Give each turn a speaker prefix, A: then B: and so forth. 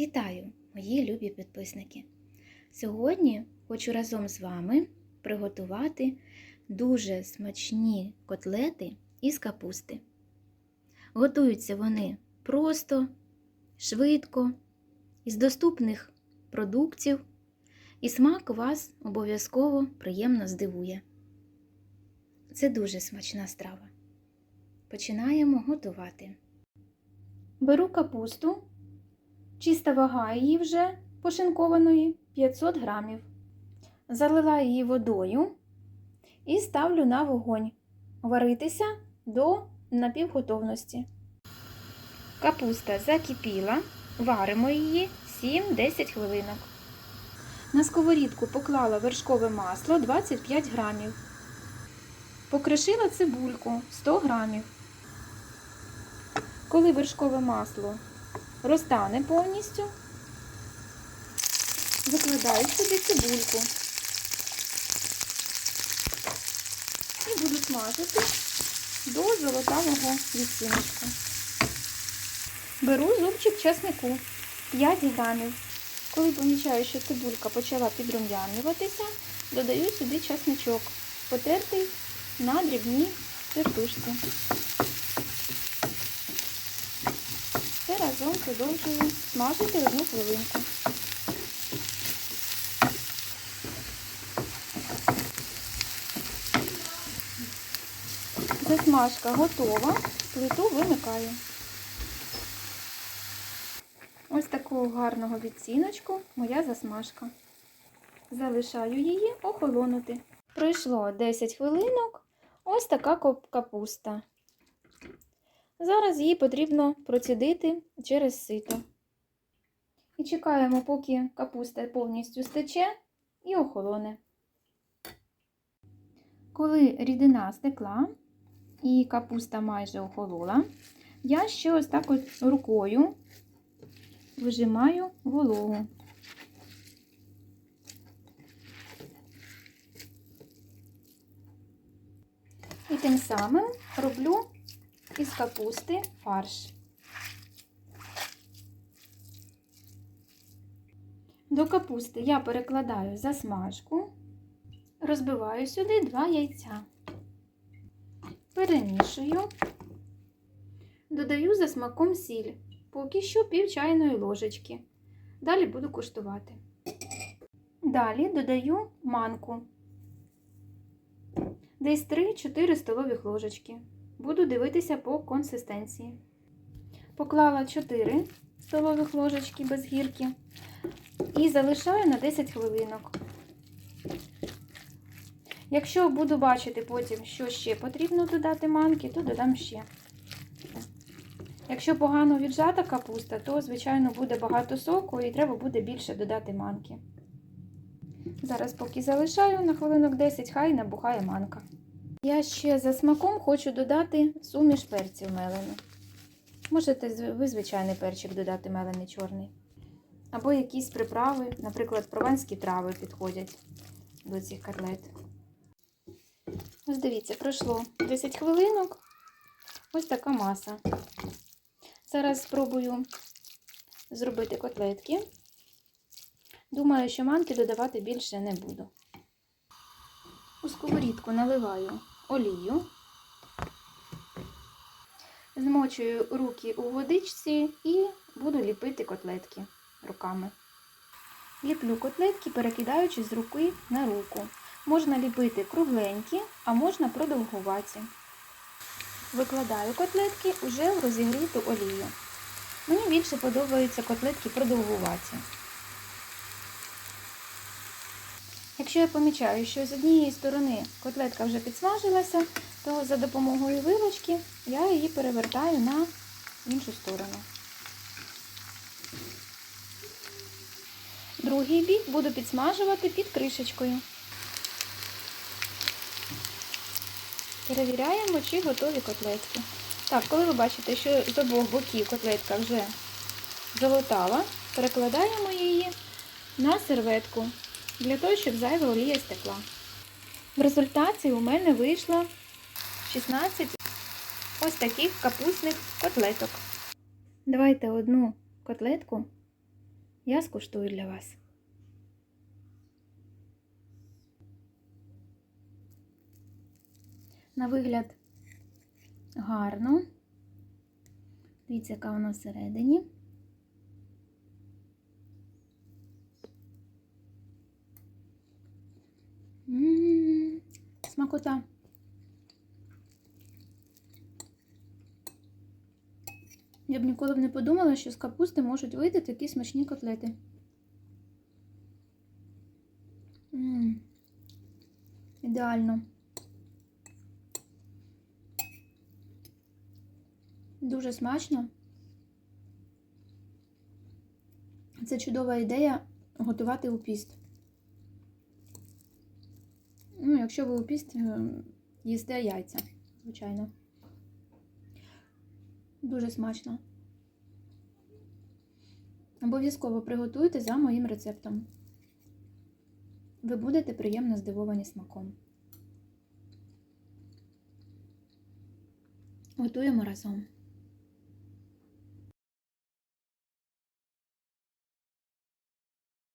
A: Вітаю, мої любі підписники! Сьогодні хочу разом з вами приготувати дуже смачні котлети із капусти. Готуються вони просто, швидко, із доступних продуктів, і смак вас обов'язково приємно здивує. Це дуже смачна страва. Починаємо готувати. Беру капусту. Чиста вага її вже пошинкованої 500 грамів. Залила її водою і ставлю на вогонь варитися до напівготовності. Капуста закипіла, варимо її 7-10 хвилинок. На сковорідку поклала вершкове масло 25 грамів. Покришила цибульку 100 грамів. Коли вершкове масло розтане повністю, викладаю сюди цибульку і буду смажити до золотавого відсіночку. Беру зубчик чеснику 5 грамів. Коли помічаю, що цибулька почала підрум'янюватися, додаю сюди чесничок, потертий на дрібній тертушці. Разом продовжую смажити одну хвилинку. Засмажка готова, плиту вимикаю. Ось такого гарного відціночку моя засмажка. Залишаю її охолонути. Пройшло 10 хвилинок. Ось така капуста. Зараз її потрібно процідити через сито. І чекаємо, поки капуста повністю стече і охолоне. Коли рідина стекла і капуста майже охолола, я ще ось так от рукою вижимаю вологу. І тим самим роблю із капусти фарш. До капусти я перекладаю засмажку, розбиваю сюди два яйця, перемішую, додаю за смаком сіль, поки що пів чайної ложечки. Далі буду куштувати. Далі додаю манку, десь 3-4 столових ложечки. Буду дивитися по консистенції. Поклала 4 столових ложечки без гірки і залишаю на 10 хвилинок. Якщо буду бачити потім, що ще потрібно додати манки, то додам ще. Якщо погано віджата капуста, то, звичайно, буде багато соку і треба буде більше додати манки. Зараз, поки залишаю, на хвилинок 10 хай набухає манка. Я ще за смаком хочу додати суміш перців мелений. Можете ви звичайний перчик додати мелений чорний. Або якісь приправи, наприклад, прованські трави підходять до цих котлет. Ось дивіться, пройшло 10 хвилинок. Ось така маса. Зараз спробую зробити котлетки. Думаю, що манки додавати більше не буду. У сковорідку наливаю олію, змочую руки у водичці і буду ліпити котлетки руками. Ліплю котлетки, перекидаючи з руки на руку. Можна ліпити кругленькі, а можна продовгуваті. Викладаю котлетки уже в розігріту олію. Мені більше подобаються котлетки продовгуваті. Якщо я помічаю, що з однієї сторони котлетка вже підсмажилася, то за допомогою вилочки я її перевертаю на іншу сторону. Другий бік буду підсмажувати під кришечкою. Перевіряємо, чи готові котлетки. Так, коли ви бачите, що з обох боків котлетка вже золотава, перекладаємо її на серветку для того, щоб зайва олія стекла. В результаті у мене вийшло 16 ось таких капустних котлеток. Давайте одну котлетку Я скуштую для вас. На вигляд гарно. Дивіться, яка вона всередині. М, Смакота. Я б ніколи б не подумала, що з капусти можуть вийти такі смачні котлети. М, Ідеально. Дуже смачно. Це чудова ідея готувати у піст. Ну, якщо ви у піст е, їсте яйця, звичайно. Дуже смачно. Обов'язково приготуйте за моїм рецептом. Ви будете приємно здивовані смаком. Готуємо разом.